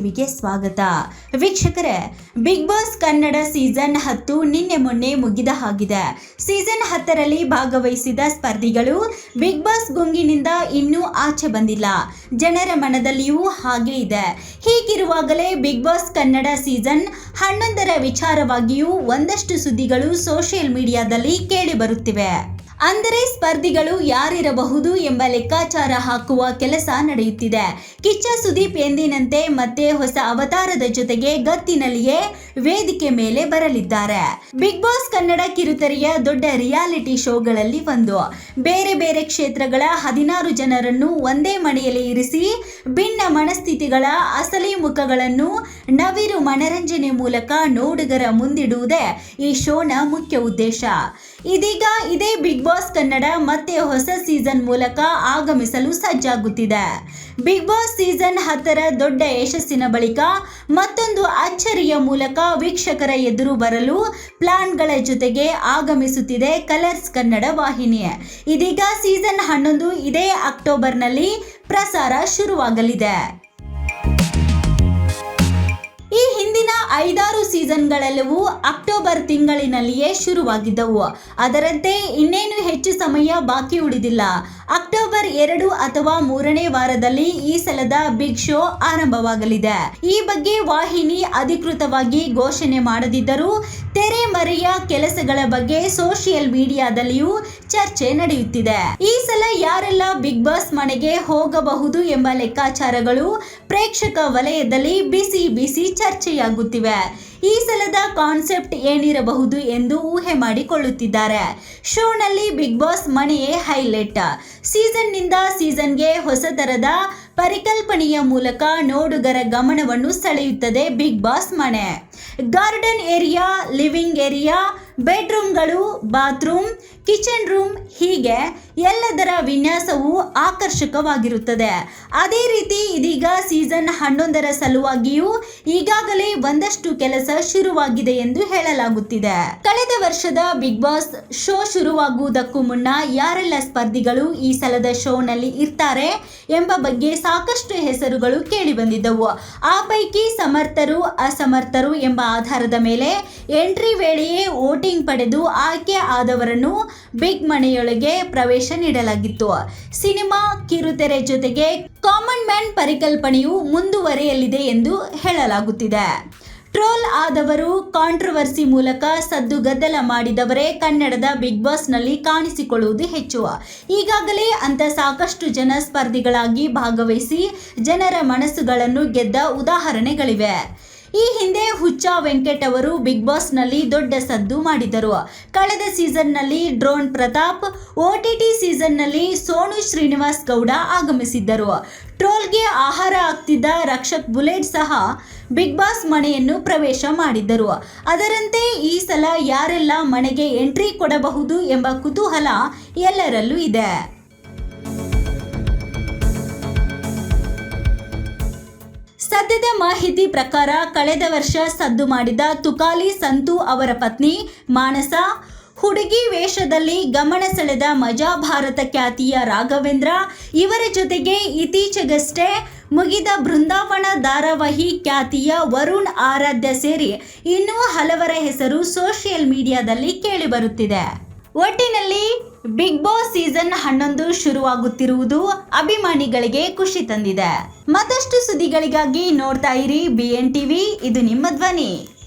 ಟಿವಿಗೆ ಸ್ವಾಗತ. ವೀಕ್ಷಕರೇ, ಬಿಗ್ ಬಾಸ್ ಕನ್ನಡ ಸೀಸನ್ ಹತ್ತು ನಿನ್ನೆ ಮೊನ್ನೆ ಮುಗಿದ ಹಾಗಿದೆ. ಸೀಸನ್ ಹತ್ತರಲ್ಲಿ ಭಾಗವಹಿಸಿದ ಸ್ಪರ್ಧಿಗಳು ಬಿಗ್ ಬಾಸ್ ಗುಂಗಿನಿಂದ ಇನ್ನೂ ಆಚೆ ಬಂದಿಲ್ಲ. ಜನರ ಮನದಲ್ಲಿಯೂ ಹಾಗೆ ಇದೆ. ಹೀಗಿರುವಾಗಲೇ ಬಿಗ್ ಬಾಸ್ ಕನ್ನಡ ಸೀಸನ್ ಹನ್ನೊಂದರ ವಿಚಾರವಾಗಿಯೂ ಒಂದಷ್ಟು ಸುದ್ದಿಗಳು ಸೋಷಿಯಲ್ ಮೀಡಿಯಾದಲ್ಲಿ ಕೇಳಿ ಬರುತ್ತಿವೆ. ಅಂದರೆ ಸ್ಪರ್ಧಿಗಳು ಯಾರಿರಬಹುದು ಎಂಬ ಲೆಕ್ಕಾಚಾರ ಹಾಕುವ ಕೆಲಸ ನಡೆಯುತ್ತಿದೆ. ಕಿಚ್ಚ ಸುದೀಪ್ ಎಂದಿನಂತೆ ಮತ್ತೆ ಹೊಸ ಅವತಾರದ ಜೊತೆಗೆ ಗತ್ತಿನಲ್ಲಿಯೇ ವೇದಿಕೆ ಮೇಲೆ ಬರಲಿದ್ದಾರೆ. ಬಿಗ್ ಬಾಸ್ ಕನ್ನಡ ಕಿರುತೆರೆಯ ದೊಡ್ಡ ರಿಯಾಲಿಟಿ ಶೋಗಳಲ್ಲಿ ಒಂದು. ಬೇರೆ ಬೇರೆ ಕ್ಷೇತ್ರಗಳ ಹದಿನಾರು ಜನರನ್ನು ಒಂದೇ ಮನೆಯಲ್ಲಿ ಇರಿಸಿ ಭಿನ್ನ ಮನಸ್ಥಿತಿಗಳ ಅಸಲಿ ಮುಖಗಳನ್ನು ನವಿರು ಮನರಂಜನೆ ಮೂಲಕ ನೋಡುಗರ ಮುಂದಿಡುವುದೇ ಈ ಶೋನ ಮುಖ್ಯ ಉದ್ದೇಶ. ಇದೀಗ ಇದೇ ಬಿಗ್ ಬಾಸ್ ಕನ್ನಡ ಮತ್ತೆ ಹೊಸ ಸೀಸನ್ ಮೂಲಕ ಆಗಮಿಸಲು ಸಜ್ಜಾಗುತ್ತಿದೆ. ಬಿಗ್ ಬಾಸ್ ಸೀಸನ್ ಹತ್ತರ ದೊಡ್ಡ ಯಶಸ್ಸಿನ ಬಳಿಕ ಮತ್ತೊಂದು ಅಚ್ಚರಿಯ ಮೂಲಕ ವೀಕ್ಷಕರ ಎದುರು ಬರಲು ಪ್ಲಾನ್ಗಳ ಜೊತೆಗೆ ಆಗಮಿಸುತ್ತಿದೆ ಕಲರ್ಸ್ ಕನ್ನಡ ವಾಹಿನಿ. ಇದೀಗ ಸೀಸನ್ ಹನ್ನೊಂದು ಇದೇ ಅಕ್ಟೋಬರ್ನಲ್ಲಿ ಪ್ರಸಾರ ಶುರುವಾಗಲಿದೆ. ಐದಾರು ಸೀಸನ್ಗಳೆಲ್ಲವೂ ಅಕ್ಟೋಬರ್ ತಿಂಗಳಿನಲ್ಲಿಯೇ ಶುರುವಾಗಿದ್ದವು. ಅದರಂತೆ ಇನ್ನೇನು ಹೆಚ್ಚು ಸಮಯ ಬಾಕಿ ಉಳಿದಿಲ್ಲ. ಅಕ್ಟೋಬರ್ ಎರಡು ಅಥವಾ ಮೂರನೇ ವಾರದಲ್ಲಿ ಈ ಸಲದ ಬಿಗ್ ಶೋ ಆರಂಭವಾಗಲಿದೆ. ಈ ಬಗ್ಗೆ ವಾಹಿನಿ ಅಧಿಕೃತವಾಗಿ ಘೋಷಣೆ ಮಾಡದಿದ್ದರೂ ತೆರೆಮರೆಯ ಕೆಲಸಗಳ ಬಗ್ಗೆ ಸೋಷಿಯಲ್ ಮೀಡಿಯಾದಲ್ಲಿಯೂ ಚರ್ಚೆ ನಡೆಯುತ್ತಿದೆ. ಈ ಸಲ ಯಾರೆಲ್ಲ ಬಿಗ್ ಬಾಸ್ ಮನೆಗೆ ಹೋಗಬಹುದು ಎಂಬ ಲೆಕ್ಕಾಚಾರಗಳು ಪ್ರೇಕ್ಷಕ ವಲಯದಲ್ಲಿ ಬಿಸಿ ಬಿಸಿ ಚರ್ಚೆಯಾಗುತ್ತಿವೆ. ಈ ಸಲದ ಕಾನ್ಸೆಪ್ಟ್ ಏನಿರಬಹುದು ಎಂದು ಊಹೆ ಮಾಡಿಕೊಳ್ಳುತ್ತಿದ್ದಾರೆ. ಶೋನಲ್ಲಿ ಬಿಗ್ ಬಾಸ್ ಮನೆಯೇ ಹೈಲೈಟ್. ಸೀಸನ್ನಿಂದ ಸೀಸನ್ಗೆ ಹೊಸ ತರದ ಪರಿಕಲ್ಪನೆಯ ಮೂಲಕ ನೋಡುಗರ ಗಮನವನ್ನು ಸೆಳೆಯುತ್ತದೆ ಬಿಗ್ ಬಾಸ್ ಮನೆ. ಗಾರ್ಡನ್ ಏರಿಯಾ, ಲಿವಿಂಗ್ ಏರಿಯಾ, ಬೆಡ್ರೂಮ್ಗಳು, ಬಾತ್ರೂಮ್, ಕಿಚನ್ ರೂಮ್ ಹೀಗೆ ಎಲ್ಲದರ ವಿನ್ಯಾಸವು ಆಕರ್ಷಕವಾಗಿರುತ್ತದೆ. ಅದೇ ರೀತಿ ಇದೀಗ ಸೀಸನ್ ಹನ್ನೊಂದರ ಸಲುವಾಗಿಯೂ ಈಗಾಗಲೇ ಒಂದಷ್ಟು ಕೆಲಸ ಶುರುವಾಗಿದೆ ಎಂದು ಹೇಳಲಾಗುತ್ತಿದೆ. ಕಳೆದ ವರ್ಷದ ಬಿಗ್ ಬಾಸ್ ಶೋ ಶುರುವಾಗುವುದಕ್ಕೂ ಮುನ್ನ ಯಾರೆಲ್ಲ ಸ್ಪರ್ಧಿಗಳು ಈ ಸಲದ ಶೋನಲ್ಲಿ ಇರ್ತಾರೆ ಎಂಬ ಬಗ್ಗೆ ಸಾಕಷ್ಟು ಹೆಸರುಗಳು ಕೇಳಿ ಬಂದಿದ್ದವು ಆ ಪೈಕಿ ಸಮರ್ಥರು, ಅಸಮರ್ಥರು ಎಂಬ ಆಧಾರದ ಮೇಲೆ ಎಂಟ್ರಿ ವೇಳೆಯೇ ವೋಟಿಂಗ್ ಪಡೆದು ಆಯ್ಕೆ ಆದವರನ್ನು ಬಿಗ್ ಮನೆಯೊಳಗೆ ಪ್ರವೇಶ ನೀಡಲಾಗಿತ್ತು. ಸಿನಿಮಾ ಕಿರುತೆರೆ ಜೊತೆಗೆ ಕಾಮನ್ ಮ್ಯಾನ್ ಪರಿಕಲ್ಪನೆಯು ಮುಂದುವರೆಯಲಿದೆ ಎಂದು ಹೇಳಲಾಗುತ್ತಿದೆ. ಟ್ರೋಲ್ ಆದವರು ಕಾಂಟ್ರವರ್ಸಿ ಮೂಲಕ ಸದ್ದು ಗದ್ದಲ ಮಾಡಿದವರೇ ಕನ್ನಡದ ಬಿಗ್ ಬಾಸ್ನಲ್ಲಿ ಕಾಣಿಸಿಕೊಳ್ಳುವುದು ಹೆಚ್ಚು. ಈಗಾಗಲೇ ಅಂತ ಸಾಕಷ್ಟು ಜನ ಸ್ಪರ್ಧಿಗಳಾಗಿ ಭಾಗವಹಿಸಿ ಜನರ ಮನಸ್ಸುಗಳನ್ನು ಗೆದ್ದ ಉದಾಹರಣೆಗಳಿವೆ. ಈ ಹಿಂದೆ ಹುಚ್ಚ ವೆಂಕಟ್ ಅವರು ಬಿಗ್ ಬಾಸ್ನಲ್ಲಿ ದೊಡ್ಡ ಸದ್ದು ಮಾಡಿದರು. ಕಳೆದ ಸೀಸನ್ನಲ್ಲಿ ಡ್ರೋನ್ ಪ್ರತಾಪ್ ಓಟಿಟಿ ಸೀಸನ್ನಲ್ಲಿ ಸೋನು ಶ್ರೀನಿವಾಸ್ ಗೌಡ ಆಗಮಿಸಿದ್ದರು. ಟ್ರೋಲ್ಗೆ ಆಹಾರ ಆಗ್ತಿದ್ದ ರಕ್ಷಕ್ ಬುಲೆಟ್ ಸಹ ಬಿಗ್ ಬಾಸ್ ಮನೆಯನ್ನು ಪ್ರವೇಶ ಮಾಡಿದ್ದರು. ಅದರಂತೆ ಈ ಸಲ ಯಾರೆಲ್ಲ ಮನೆಗೆ ಎಂಟ್ರಿ ಕೊಡಬಹುದು ಎಂಬ ಕುತೂಹಲ ಎಲ್ಲರಲ್ಲೂ ಇದೆ. ಸದ್ಯದ ಮಾಹಿತಿ ಪ್ರಕಾರ ಕಳೆದ ವರ್ಷ ಸದ್ದು ಮಾಡಿದ ತುಕಾಲಿ ಸಂತು ಅವರ ಪತ್ನಿ ಮಾನಸ. ಹುಡುಗಿ ವೇಷದಲ್ಲಿ ಗಮನ ಸೆಳೆದ ಮಜಾ ಭಾರತ ಖ್ಯಾತಿಯ ರಾಘವೇಂದ್ರ. ಇವರ ಜೊತೆಗೆ ಇತ್ತೀಚೆಗಷ್ಟೇ ಮುಗಿದ ಬೃಂದಾವನ ಧಾರಾವಾಹಿ ಖ್ಯಾತಿಯ ವರುಣ್ ಆರಾಧ್ಯ ಸೇರಿ ಇನ್ನೂ ಹಲವರ ಹೆಸರು ಸೋಷಿಯಲ್ ಮೀಡಿಯಾದಲ್ಲಿ ಕೇಳಿಬರುತ್ತಿದೆ ಒಟ್ಟಿನಲ್ಲಿ ಬಿಗ್ ಬಾಸ್ ಸೀಸನ್ ಹನ್ನೊಂದು ಶುರುವಾಗುತ್ತಿರುವುದು ಅಭಿಮಾನಿಗಳಿಗೆ ಖುಷಿ ತಂದಿದೆ. ಮತ್ತಷ್ಟು ಸುದ್ದಿಗಳಿಗಾಗಿ ನೋಡ್ತಾ ಇರಿ ಬಿ ಟಿವಿ ಇದು ನಿಮ್ಮ ಧ್ವನಿ.